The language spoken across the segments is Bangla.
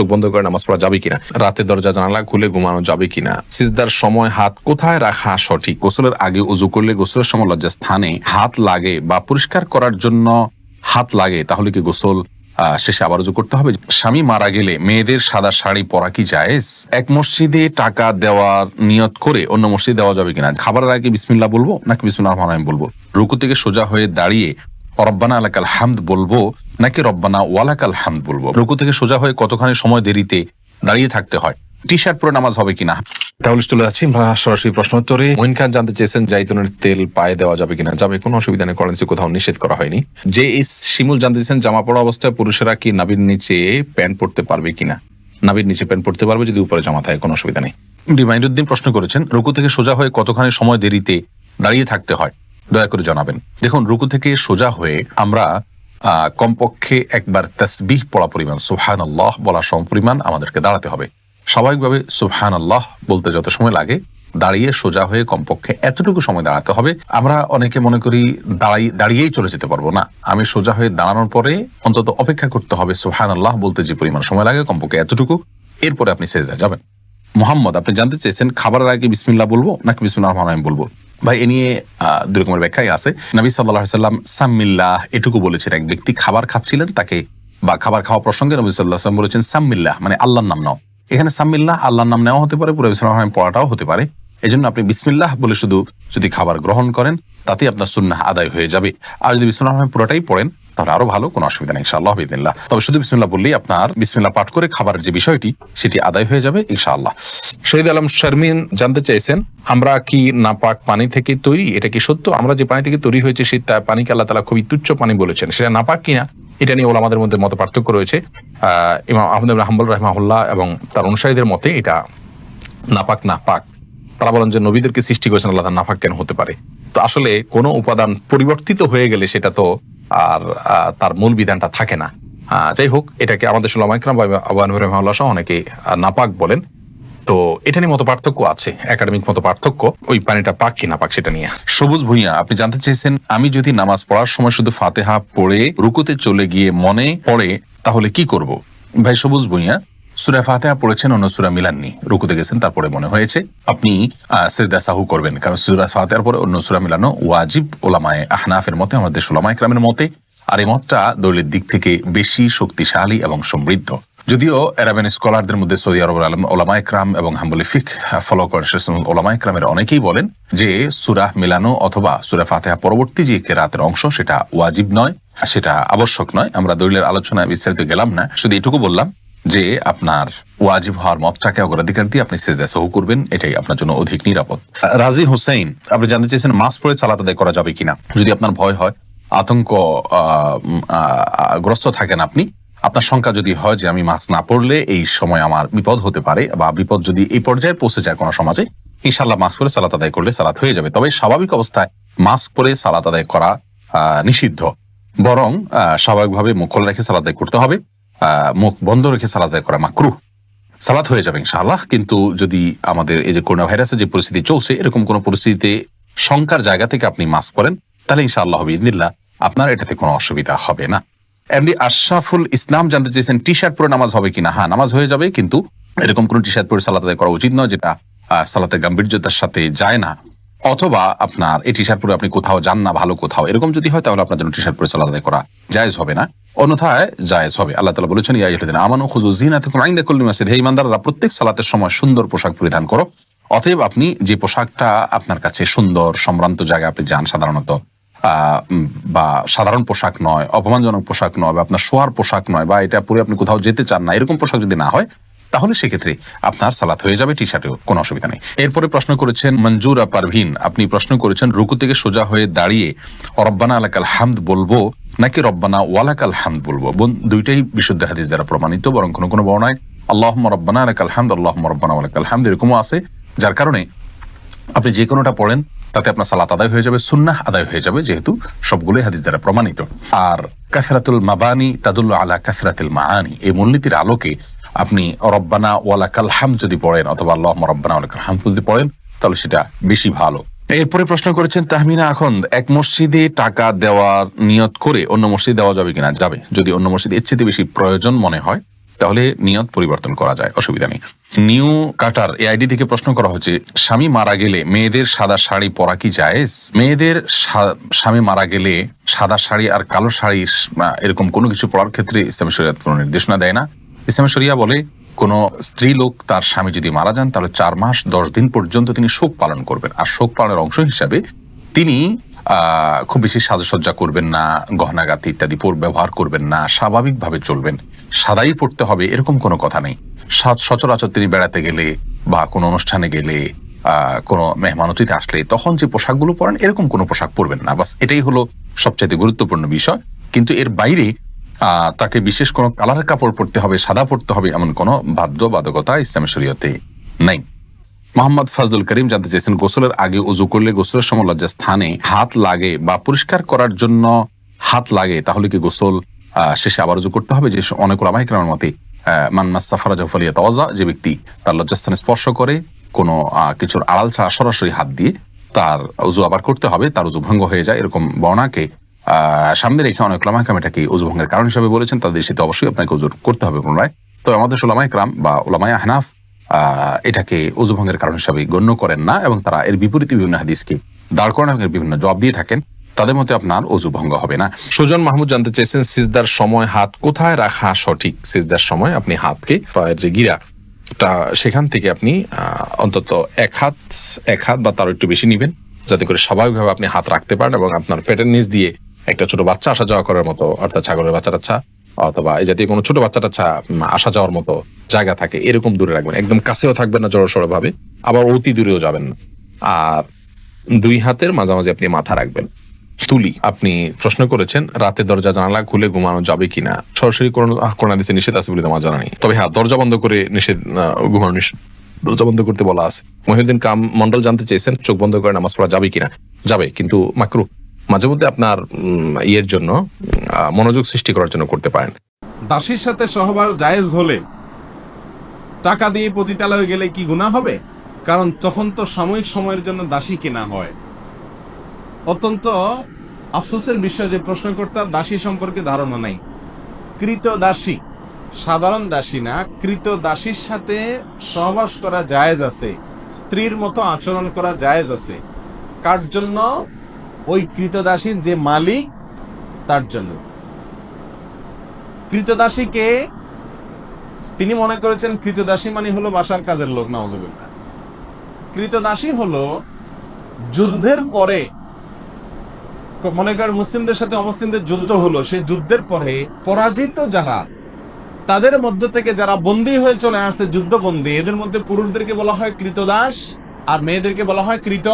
চোখ বন্ধ করে নামাজ পড়া যাবে কিনা? রাতে দরজা জানালা খুলে ঘুমানো যাবে কিনা? সিজদার সময় হাত কোথায় রাখা সঠিক? গোসলের আগে উজু করলে গোসলের সময় লজ্জা স্থানে হাত লাগে বা পরিষ্কার করার জন্য হাত লাগে, তাহলে কি গোসল শেষে আবার উজু করতে হবে? স্বামী মারা গেলে মেয়েদের সাদা শাড়ি পরা কি জায়েজ? এক মসজিদে টাকা দেওয়ার নিয়ত করে অন্য মসজিদে দেওয়া যাবে কিনা? খাবারের আগে বিসমিল্লাহ বলব নাকি বিসমিল্লাহ রহমান বলব? রুকু থেকে সোজা হয়ে দাঁড়িয়ে রব্বানা আলাকাল হামদ বলব নাকি রব্বানা ওয়ালাকাল হামদ বলব? রুকু থেকে সোজা হয়ে কতখানি সময় দেরিতে দাঁড়িয়ে থাকতে হয়? টি শার্ট পরে নামাজ হবে কিনা? তাহলে চলে যাচ্ছি। সরাসরি প্রশ্ন উত্তরে। মইন খান জানতে চেয়েছেন, জাইতুনের তেল পায়ে দেওয়া যাবে কিনা? যাবে, কোনো অসুবিধা নেই, করেন্সি কোথাও নিষেধ করা হয়নি। যে এই শিমুল জানতে চেয়েছেন, জামা পড়া অবস্থায় পুরুষেরা কি নাবির নিচে প্যান্ট পরতে পারবে কিনা? নাবির নিচে প্যান্ট পরতে পারবে যদি উপরে জামা থাকে, কোনো অসুবিধা নেই। রিমাইন্ডুদ্দিন প্রশ্ন করেছেন, রুকু থেকে সোজা হয়ে কতখানি সময় দেরিতে দাঁড়িয়ে থাকতে হয়? দয়া করে জানাবেন। দেখুন, রুকু থেকে সোজা হয়ে আমরা কমপক্ষে একবার তসবিহ পড়া পরিমাণ সুবহান আল্লাহ বলা সম পরিমাণ আমাদেরকে দাঁড়াতে হবে। স্বাভাবিকভাবে সুবহান আল্লাহ বলতে যত সময় লাগে, দাঁড়িয়ে সোজা হয়ে কমপক্ষে এতটুকু সময় দাঁড়াতে হবে। আমরা অনেকে মনে করি দাঁড়াই, দাঁড়িয়েই চলে যেতে পারব না। আমি সোজা হয়ে দাঁড়ানোর পরে অন্তত অপেক্ষা করতে হবে সুবহান আল্লাহ বলতে যে পরিমাণ সময় লাগে, কমপক্ষে এতটুকু। এরপরে আপনি সেজা যাবেন। মোহাম্মদ, আপনি জানতে চেয়েছেন খাবারের আগে বিসমিল্লা বলব নাকি বিসমিল্লা রহমান রহিম বলব? ভাই, এ নিয়ে দুই রকমের ব্যাখ্যাই আছে। নবী সাল্লাহ সাল্লাম সাম্মিল্লাহ এটুকু বলেছেন। এক ব্যক্তি খাবার খাচ্ছিলেন, তাকে, বা খাবার খাওয়া প্রসঙ্গে নবী সাল্লাহ সাল্লাম বলেছেন সাম্মিল্লাহ মানে আল্লাহর নাম নাও। এখানে সাম্মিল্লাহ আল্লাহর নাম নেওয়া হতে পারে, পুরো বিসমিল্লাহ রহমান পড়াটাও হতে পারে। এই জন্য আপনি বিসমিল্লাহ বলে শুধু যদি খাবার গ্রহণ করেন তাতে আপনার সুন্নাহ আদায় হয়ে যাবে। আর যদি বিসমিল্লাহ পুরোটাই পড়েন, তাহলে আরও ভালো, কোনো অসুবিধা নেই, ইনশাআল্লাহ বিদিল্লাহ তবে শুধু বিসমিল্লাহ বললেই আপনার বিসমিল্লাহ পাঠ করে খাবারের যে বিষয়টি, সেটি আদায় হয়ে যাবে, ইনশাআল্লাহ। শহীদ আলম শারমিন জানতে চাইছেন, আমরা কি নাপাক পানি থেকে তৈরি? এটা কি সত্য? আমরা যে পানি থেকে তৈরি হয়েছে সেই তা- পানিকে আল্লাহ তালা খুবই তুচ্ছ পানি বলেছেন। সেটা নাপাক কিনা এটা নিয়ে ওলামাদের মধ্যে মত পার্থক্য রয়েছে। আহ, ইমাম আহমদ হাম্বুল রহমাহুল্লাহ এবং তার অনুসারীদের মতে এটা নাপাক না, পাক। তারা বলেন যে নবীদেরকে সৃষ্টি করেছেন আল্লাহ নাপাক কেন হতে পারে? তো আসলে কোনো উপাদান পরিবর্তিত হয়ে গেলে সেটা তো আর তার মূল বিধানটা থাকে না। যাই হোক, এটাকে আমাদের সহ অনেকে নাপাক বলেন। তো এটা নিয়ে মতো পার্থক্য আছে, একাডেমিক মতো পার্থক্য। ওই পানিটা পাক কি না পাক সেটা নিয়ে। সবুজ ভুইয়া, আপনি জানতে চেয়েছেন, আমি যদি নামাজ পড়ার সময় শুধু ফাতেহা পড়ে, রুকুতে চলে গিয়ে মনে পড়ে, তাহলে কি করব? ভাই, সবুজ ভুইয়া সুরা ফাতেহা পড়েছেন, অন্য সুরা মিলাননি। রুকুতে গেছেন, তারপরে মনে হয়েছে আপনি সেজদা সাহু করবেন। কারণ সুরা ফাতেহার পরে অন্য সুরা মিলানো ওয়াজিব ওলামায় আহনাফের মতে, আমাদের সোলামা ইকরামের মতে, আর এই মতটা দলিলের দিক থেকে বেশি শক্তিশালী এবং সমৃদ্ধ। যদিও অ্যারাবিয়ান স্কলারদের মধ্যে সৌদি আরব আলম ওলামা ইকরাম এবং হাম্বলি ফিক ফলো করেন ওলামা ইকরামের অনেকেই বলেন যে সুরাহ মিলানো অথবা সুরা ফাতেহা পরবর্তী যে কেরাতের অংশ, সেটা ওয়াজিব নয় সেটা আবশ্যক নয়। আমরা দলিলের আলোচনায় বিস্তারিত গেলাম না, শুধু এটুকু বললাম যে আপনার ওয়াজিব হওয়ার মতটাকে অগ্রাধিকার দিয়ে আপনি সেজদা সহ করবেন এটাই আপনার জন্য অধিক নিরাপদ। রাজি হোসেন আপনি জানতে চেয়েছেন মাস পরে সালাত আদায় করা যাবে কিনা? যদি আপনার ভয় হয় আতঙ্ক গ্রস্ত থাকেন আপনি আপনার শঙ্কা যদি হয় যে আমি মাছ না পড়লে এই সময় আমার বিপদ হতে পারে বা বিপদ যদি এই পর্যায়ে পৌঁছে যায় কোনো সমাজে ইনশাল্লাহ মাস্ক পরে সালাত আদায় করলে সালাত হয়ে যাবে। তবে স্বাভাবিক অবস্থায় মাস্ক পরে সালাত আদায় করা আহ, নিষিদ্ধ। বরং আহ, স্বাভাবিকভাবে মুখ খোলা রেখে সালাত আদায় করতে হবে। মুখ বন্ধ রেখে সালাত আদায় করা মাকরুহ সালাত হয়ে যাবে ইনশাআল্লাহ, কিন্তু যদি আমাদের এই যে করোনা ভাইরাসের যে পরিস্থিতি চলছে, এরকম কোন পরিস্থিতিতে শঙ্কার জায়গা থেকে আপনি মাস্ক পরেন, তাহলে ইনশাআল্লাহ হবে। ইদিল্লাহ আপনার এটাতে কোনো অসুবিধা হবে না। এমনি আশরাফুল ইসলাম জানতে চেয়েছেন টি শার্ট পরে নামাজ হবে কিনা? হ্যাঁ নামাজ হয়ে যাবে, কিন্তু এরকম কোন টি শার্ট পরে সালাত আদায় করা উচিত নয়, যেটা সালাতে গাম্ভীর্যতার সাথে যায় না। অথবা আপনার এই টি শার্ট পরে আপনি কোথাও যান না, ভালো কোথাও, এরকম যদি হয় তাহলে আপনার জন্য টি শার্ট পরে সালাত আদায় করা জায়েজ হবে না। অন্যথায় জায়েজ হবে। আল্লাহ তালা বলেছেন, ইয়া আইয়ুহাল্লাযীনা আমানু খুযু যিনাতাকুম ইনদা কুল্লি মাসজিদ। হে ইমানদাররা প্রত্যেক সালাতের সময় সুন্দর পোশাক পরিধান করো। অতএব আপনি যে পোশাকটা আপনার কাছে সুন্দর, সম্ভ্রান্ত জায়গায় আপনি যান সাধারণত বা সাধারণ পোশাক নয়, অপমানজনক পোশাক নয়, বা আপনার শোয়ার পোশাক নয়, বা এটা পরে আপনি কোথাও যেতে চান না, এরকম পোশাক যদি না হয় তাহলে সেক্ষেত্রে আপনার সালাত হয়ে যাবে টি শার্টেও কোনো অসুবিধা নেই। এরপরে প্রশ্ন করেছেন, মঞ্জুরা পারভিন, আপনি প্রশ্ন করেছেন, রুকু থেকে সোজা হয়ে দাঁড়িয়ে রব্বানা আলাকাল হামদ বলব নাকি রব্বানা ওয়ালাকাল হামদ বলব? দুইটাই বিশুদ্ধ হাদিস দ্বারা প্রমাণিত, বরং কোনো কোনো বর্ণায় আল্লাহ রব্বানা আলাকাল হামদ আল্লাহ রব্বানা ওয়ালাকাল হামদ এরকমও আছে, যার কারণে আপনি যে কোনোটা পড়েন, তাতে আপনার সালাত আদায় হয়ে যাবে, সুন্নাহ আদায় হয়ে যাবে, যেহেতু সবগুলোই হাদিস দ্বারা প্রমাণিত। আর কাসরাতুল মাবানি তাদুল্ল আলা কাসরাতুল মাআনি, এই মূলনীতির আলোকে আপনি রব্বানা ওয়ালা কালহাম যদি পড়েন অথবা আল্লাহ রব্বানা ওয়ালা কালহাম যদি পড়েন, তাহলে সেটা বেশি ভালো। এরপরে প্রশ্ন করেছেন তাহমিনা এখন এক মসজিদে টাকা দেওয়ার নিয়ত করে অন্য মসজিদে দেওয়া যাবে কিনা? যাবে। যদি অন্য মসজিদে এর চেয়ে বেশি প্রয়োজন মনে হয়, তাহলে নিয়ত পরিবর্তন করা যায়, অসুবিধা নেই। নিউ কাটার এই আইডি থেকে প্রশ্ন করা হচ্ছে, স্বামী মারা গেলে মেয়েদের সাদা শাড়ি পরা কি জায়েজ? মেয়েদের স্বামী মারা গেলে সাদা শাড়ি আর কালো শাড়ি এরকম কোনো কিছু পরার ক্ষেত্রে ইসলামী শরিয়াত কোনো নির্দেশনা দেয় না। ইসলামী শরিয়া বলে, কোন স্ত্রী লোক তার স্বামী যদি মারা যান, তাহলে চার মাস, দশ দিন পর্যন্ত তিনি শোক পালন করবেন। আর শোক পালনের অংশ হিসাবে তিনি খুব বেশি সাজসজ্জা করবেন না, গহনাগাতি ইত্যাদি ব্যবহার করবেন না, স্বাভাবিকভাবে চলবেন। সাদাই পড়তে হবে, এরকম কোনো কথা নেই। সচ- সচরাচর তিনি বেড়াতে গেলে বা কোনো অনুষ্ঠানে গেলে কোনো মেহমান অতিথি আসলে তখন যে পোশাকগুলো পরেন, এরকম কোনো পোশাক পরবেন না। বাস এটাই হলো সবচাইতে গুরুত্বপূর্ণ বিষয়। কিন্তু এর বাইরে তাকে বিশেষ কোনো কালারের কাপড় পরতে হবে সাদা পরতে হবে এমন কোনো বাধ্যবাধকতা ইসলাম শরীয়তে নাই। মোহাম্মদ ফাজলুল করিম জানতে চেয়েছেন গোসলের আগে উজু করলে গোসলের সময় লজ্জা স্থানে হাত লাগে বা পরিষ্কার করার জন্য হাত লাগে তাহলে কি গোসল শেষে আবার উজু করতে হবে? যে অনেক ওলামাইকরামের মতে আহ, মান্নাস সাফারা জাফলিয়া তাওয়াজা যে ব্যক্তি তার লজ্জাস্থানে স্পর্শ করে কোনো কিছুর আড়াল ছাড়া সরাসরি হাত দিয়ে তার উজু আবার করতে হবে তার উজু ভঙ্গ হয়ে যায় এরকম বর্ণাকে সামনে রেখে অনেক ওলামাইকরাম এটাকে উজু ভঙ্গের কারণ হিসেবে বলেছেন তাদের সাথে অবশ্যই আপনাকে উজু করতে হবে পুনরায়। তো আমাদের ওলামাইকরাম বা ওলামাই আহনাফ আহ, এটাকে উজু ভঙ্গের কারণ হিসাবে গণ্য করেন না এবং তারা এর বিপরীতে বিভিন্ন হাদিসকে দাঁড় করানো এবং বিভিন্ন জবাব দিয়ে থাকেন। তাদের মতে আপনার অজু ভঙ্গ হবে না। সুজন মাহমুদ জানতে চেয়েছেন সিজদার সময় হাত কোথায় রাখা সঠিক? সিজদার সময় আপনি হাতকে পায়ের যে গিরা তা সেখান থেকে আপনি অন্তত এক হাত এক হাত বা তার একটু বেশি নিবেন। যাতে করে স্বাভাবিকভাবে আপনি হাত রাখতে পারেন এবং আপনার পেটের নিচ দিয়ে একটা ছোট বাচ্চা আসা যাওয়া করার মতো, অর্থাৎ ছাগলের বাচ্চা টাচ্চা অথবা এই জাতীয় কোনো ছোট বাচ্চা টাচ্চা আসা যাওয়ার মতো জায়গা থাকে, এরকম দূরে রাখবেন। একদম কাছেও থাকবেন না জড়সড় ভাবে আবার অতি দূরেও যাবেন না। আর দুই হাতের মাঝামাঝি আপনি মাথা রাখবেন। তুলি, আপনি প্রশ্ন করেছেন, রাতে দরজা জানালা খুলে ঘুমানো যাবে কিনা? সরাসরি করোনা দিচ্ছে নিষেধ আছে বলে আমার জানা নেই। তবে হ্যাঁ দরজা বন্ধ করে নিষেধ ঘুমানো নিষেধ, দরজা বন্ধ করতে বলা আছে। মহিউদ্দিন কাম মন্ডল জানতে চেয়েছেন, চোখ বন্ধ করে নামাজ পড়া যাবে কিনা? যাবে, কিন্তু মাকরু মাঝে মধ্যে আপনার ইয়ের জন্য মনোযোগ সৃষ্টি করার জন্য করতে পারেন। দাসীর সাথে সহবাস জায়েজ হলে টাকা দিয়ে পতিতালয়ে গেলে কি গুণা হবে? কারণ তখন তো সাময়িক সময়ের জন্য দাসী কেনা হয়। অত্যন্ত আফসোসের বিষয় যে প্রশ্নকর্তার দাসী সম্পর্কে ধারণা নাই। কৃত দাসী, সাধারণ দাসী না, কৃত দাসীর সাথে সহবাস করা জায়েজ আছে। স্ত্রীর মতো আচরণ করা জায়েজ আছে। কার জন্য? ওই কৃতদাসীর যে মালিক, তার জন্য। কৃতদাসীকে তিনি মনে করেছেন কৃতদাসী মানে হলো বাসার কাজের লোক নওয়াজবিল্লাহ কৃতদাসী হলো যুদ্ধের পরে, মনে করেন মুসলিমদের সাথে অমুসলিমদের যুদ্ধ হলো সেই যুদ্ধের পরে পরাজিত যারা, তাদের মধ্য থেকে যারা বন্দী হয়ে চলে আসছে যুদ্ধবন্দী, এদের মধ্যে পুরুষদেরকে বলা হয় কৃতদাস আর মেয়েদেরকে বলা হয় কৃত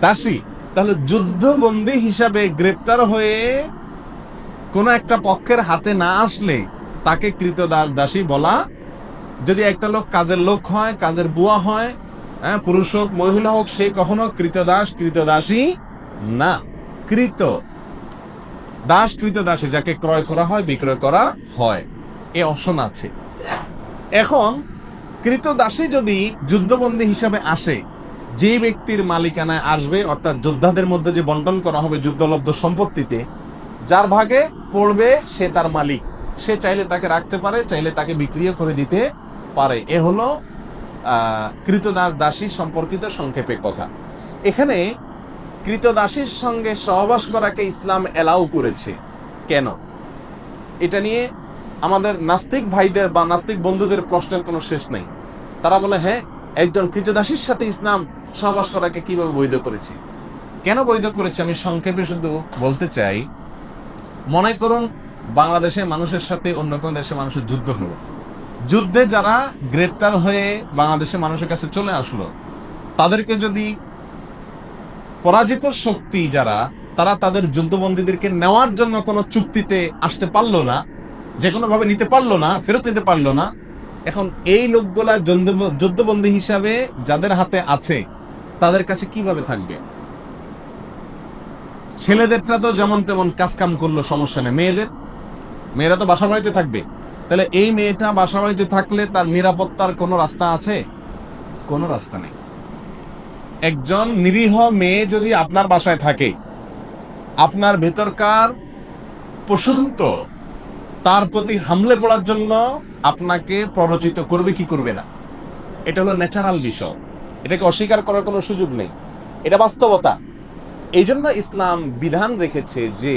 দাসী তাহলে যুদ্ধবন্দী হিসাবে গ্রেপ্তার হয়ে কোনো একটা পক্ষের হাতে না আসলে তাকে কৃতদাস দাসী বলা। যদি একটা লোক কাজের লোক হয়, কাজের বুয়া হয় হ্যাঁ পুরুষ হোক, মহিলা হোক, সে কখনো কৃতদাস, কৃতদাসী না। কৃত দাস, কৃতদাসী যাকে ক্রয় করা হয়, বিক্রয় করা হয়। এ অপশন আছে। এখন কৃতদাসী যদি যুদ্ধবন্দী হিসাবে আসে যে ব্যক্তির মালিকানায় আসবে, অর্থাৎ যোদ্ধাদের মধ্যে যে বন্টন করা হবে যুদ্ধলব্ধ সম্পত্তিতে, যার ভাগে পড়বে সে তার মালিক। সে চাইলে তাকে রাখতে পারে, চাইলে তাকে বিক্রিও করে দিতে পারে। এ হলো কৃতদাস দাসী সম্পর্কিত সংক্ষেপে কথা। এখানে কৃতদাসীর সঙ্গে সহবাস করাকে ইসলাম এলাও করেছে। কেন? এটা নিয়ে আমাদের নাস্তিক ভাইদের বা নাস্তিক বন্ধুদের প্রশ্নের কোনো শেষ নেই। তারা বলে হ্যাঁ একজন কৃতদাসীর সাথে ইসলাম সহবাস করাকে কীভাবে বৈধ করেছি? কেন বৈধ করেছি? আমি সংক্ষেপে শুধু বলতে চাই, মনে করুন বাংলাদেশে মানুষের সাথে অন্য কোনো দেশের মানুষের যুদ্ধ হলো। যুদ্ধে যারা গ্রেপ্তার হয়ে বাংলাদেশের মানুষের কাছে চলে আসলো, তাদেরকে যদি পরাজিত শক্তি যারা, তারা তাদের যুদ্ধবন্দীদেরকে নেওয়ার জন্য কোনো চুক্তিতে আসতে পারল না, যে কোনোভাবে নিতে পারল না, ফেরত নিতে পারল না, এখন এই লোকগুলা যুদ্ধ- যুদ্ধবন্দী হিসাবে যাদের হাতে আছে তাদের কাছে কীভাবে থাকবে? ছেলেদেরটা তো যেমন তেমন কাজ কাম করল, সমস্যা নেই। মেয়েদের? মেয়েরা তো বাসা বাড়িতে থাকবে। তাহলে এই মেয়েটা বাসা বাড়িতে থাকলে তার নিরাপত্তার কোনো রাস্তা আছে? কোনো রাস্তা নেই। একজন নিরীহ মেয়ে যদি আপনার বাসায় থাকে, আপনার ভেতরকার পশুত্ব তার প্রতি হামলে পড়ার জন্য আপনাকে প্ররোচিত করবে কি করবে না? এটা হলো ন্যাচারাল বিষয়। এটাকে অস্বীকার করার কোনো সুযোগ নেই। এটা বাস্তবতা। এই জন্য ইসলাম বিধান রেখেছে যে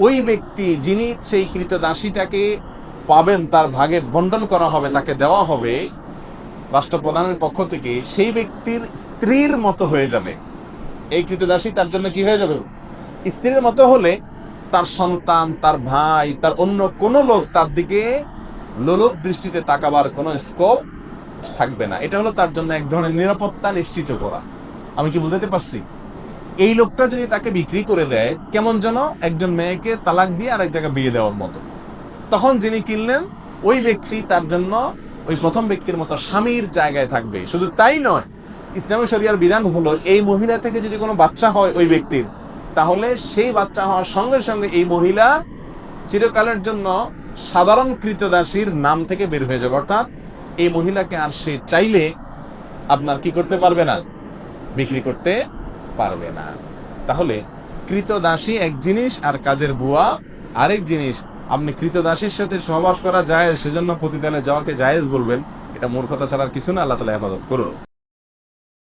ওই ব্যক্তি যিনি সেই কৃতদাসীটাকে পাবেন, তার ভাগে বন্টন করা হবে, তাকে দেওয়া হবে, রাষ্ট্রপ্রধানের পক্ষ থেকে সেই ব্যক্তির স্ত্রীর মতো হয়ে যাবে। এই কৃতদাসী তার জন্য কি হয়ে যাবে? স্ত্রীর মতো হলে তার সন্তান, তার ভাই, তার অন্য কোনো লোক তার দিকে লোলক দৃষ্টিতে তাকাবার কোনো স্কোপ থাকবে না। এটা হলো তার জন্য এক ধরনের নিরাপত্তা নিশ্চিত করা। আমি কি বুঝাতে পারছি? এই লোকটা যদি তাকে বিক্রি করে দেয়, কেমন যেন একজন মেয়েকে তালাক দিয়ে আরেক জায়গায় বিয়ে দেওয়ার মতো। তখন যিনি কিনলেন, ওই ব্যক্তি তার জন্য ওই প্রথম ব্যক্তির মতো স্বামীর জায়গায় থাকবে। শুধু তাই নয়, ইসলামী শরিয়ার বিধান হলো, এই মহিলা থেকে যদি কোনো বাচ্চা হয় ওই ব্যক্তির, তাহলে সেই বাচ্চা হওয়ার সঙ্গে সঙ্গে এই মহিলা চিরকালের জন্য সাধারণ কৃতদাসীর নাম থেকে বের হয়ে যাবে। অর্থাৎ এই মহিলাকে আর সে চাইলে আপনার কি করতে পারবে না? বিক্রি করতে পারবে না। তাহলে কৃতদাসী এক জিনিস আর কাজের বুয়া আরেক জিনিস। আপনি কৃতদাসীর সাথে সহবাস করা যায়, সেজন্য প্রতিদানে যাওয়াকে জায়েজ বলবেন। এটা মূর্খতা ছাড়ার কিছু না, আল্লাহ তালা হেফাজত করুন।